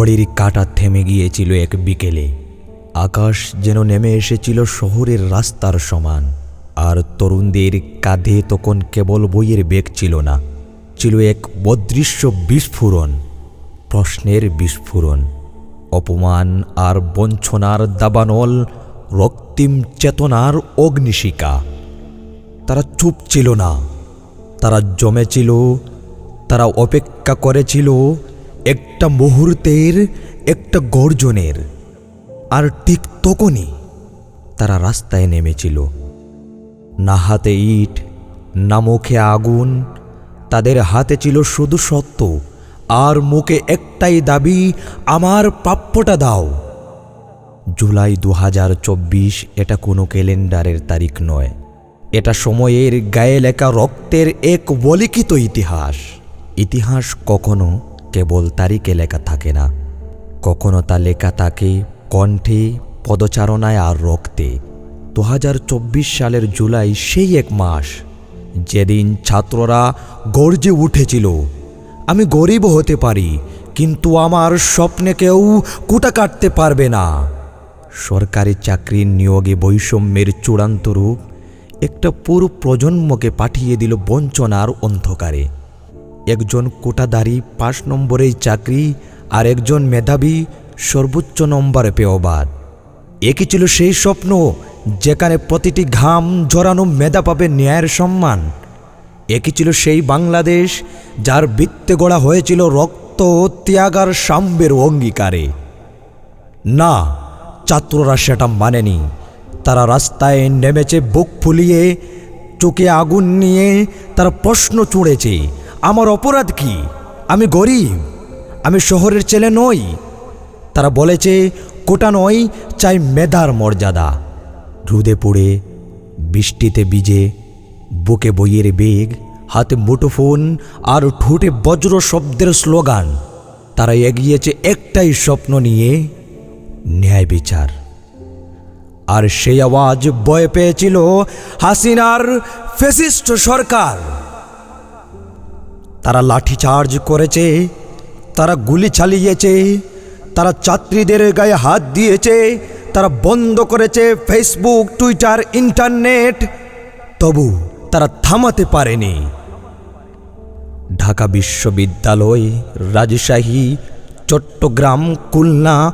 ঘড়ির কাঁটা থেমে গিয়েছিল এক বিকেলে। আকাশ যেন নেমে এসেছিল শহরের রাস্তার সমান, আর তরুণদের কাঁধে তখন কেবল বইয়ের বেগ ছিল না, ছিল এক অদৃশ্য বিস্ফোরণ, প্রশ্নের বিস্ফোরণ, অপমান আর বঞ্চনার দাবানল, রক্তিম চেতনার অগ্নিশিকা তারা চুপ ছিল না, তারা জমেছিল, তারা অপেক্ষা করেছিল একটা মুহূর্তের, একটা গর্জনের, আর ঠিক তখনই তারা রাস্তায় নেমেছিল। না হাতে ইট, না মুখে আগুন, তাদের হাতে ছিল শুধু সত্য, আর মুখে একটাই দাবি, আমার প্রাপ্যটা দাও। জুলাই দু হাজার চব্বিশ এটা কোনো ক্যালেন্ডারের তারিখ নয়। এটা সময়ের গায়ে লেখা রক্তের এক বলিখিত ইতিহাস। ইতিহাস কখনো কেবল তারিখে লেখা থাকে না। কখনো তা লেখা থাকে কণ্ঠে, পদচারণায় আর রক্তে। দু হাজার চব্বিশ সালের জুলাই সেই এক মাস, যেদিন ছাত্ররা গর্জে উঠেছিল, আমি গরিব হতে পারি, কিন্তু আমার স্বপ্নে কেউ কুটা কাটতে পারবে না। সরকারি চাকরির নিয়োগে বৈষম্যের চূড়ান্ত রূপ একটা পুরো প্রজন্মকে পাঠিয়ে দিল বঞ্চনার অন্ধকারে। একজন কোটাদারি পাঁচ নম্বরেই চাকরি আর একজন মেধাবী সর্বোচ্চ নম্বরে পেয়বাদ। একই ছিল সেই স্বপ্ন যেখানে প্রতিটি ঘাম জড়ানো মেধা পাবে ন্যায়ের সম্মান। একই ছিল সেই বাংলাদেশ যার বৃত্তে গড়া হয়েছিল রক্ত ত্যাগার সাম্যের অঙ্গীকারে। না, ছাত্ররা সেটা মানেনি। তারা রাস্তায় নেমেছে বুক ফুলিয়ে, চোখে আগুন নিয়ে তারা প্রশ্ন চুড়েছে। আমার অপরাধ কি? আমি গরিব, আমি শহরের ছেলে নই। তারা বলেছে কোটা নয়, চাই মেধার মর্যাদা। রুদে পড়ে, বৃষ্টিতে ভিজে, বুকে বইয়ের বেগ, হাতে মুঠোফোন আর ঠোঁটে বজ্র শব্দের স্লোগান। তারা এগিয়েছে একটাই স্বপ্ন নিয়ে ন্যায় বিচার। আর সেই আওয়াজ বয়ে পেয়েছিল হাসিনার ফেসিস্ট সরকার। তারা লাঠিচার্জ করেছে, তারা গুলি চালিয়েছে, তারা ছাত্রীদের গায়ে হাত দিয়েছে, তারা বন্ধ করেছে ফেসবুক টুইটার ইন্টারনেট তবু তারা থামাতে পারেনি। ঢাকা বিশ্ববিদ্যালয়, রাজশাহী, চট্টগ্রাম, খুলনা,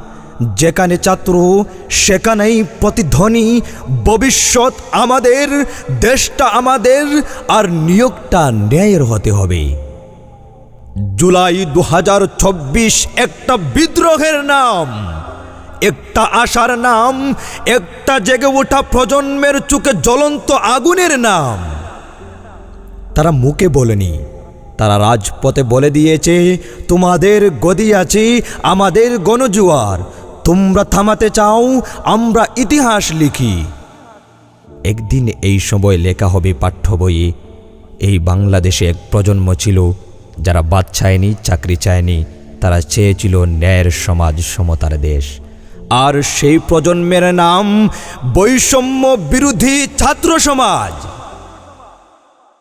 যেখানে ছাত্র, সেখানেই প্রতিধ্বনি, ভবিষ্যৎ আমাদের, দেশটা আমাদের, আর নিয়োগটা ন্যায়ের হতে হবে। জুলাই দু একটা বিদ্রোহের নাম। একটা আশার নাম, একটা জেগে ওঠা প্রজন্মের চোখে জ্বলন্ত আগুনের নাম। তারা মুখে বলেনি, তারা রাজপথে বলে দিয়েছে, তোমাদের গদি আছে, আমাদের গণজুয়ার, তোমরা থামাতে চাও, আমরা ইতিহাস লিখি। একদিন এই সময় লেখা হবে পাঠ্য বইয়ে, এই বাংলাদেশে এক প্রজন্ম ছিল যারা বাদ চায়নি, চাকরি চায়নি, তারা চেয়েছিল ন্যায়ের সমাজ সমতার দেশ। আর সেই প্রজন্মের নাম বৈষম্য বিরোধী ছাত্র সমাজ।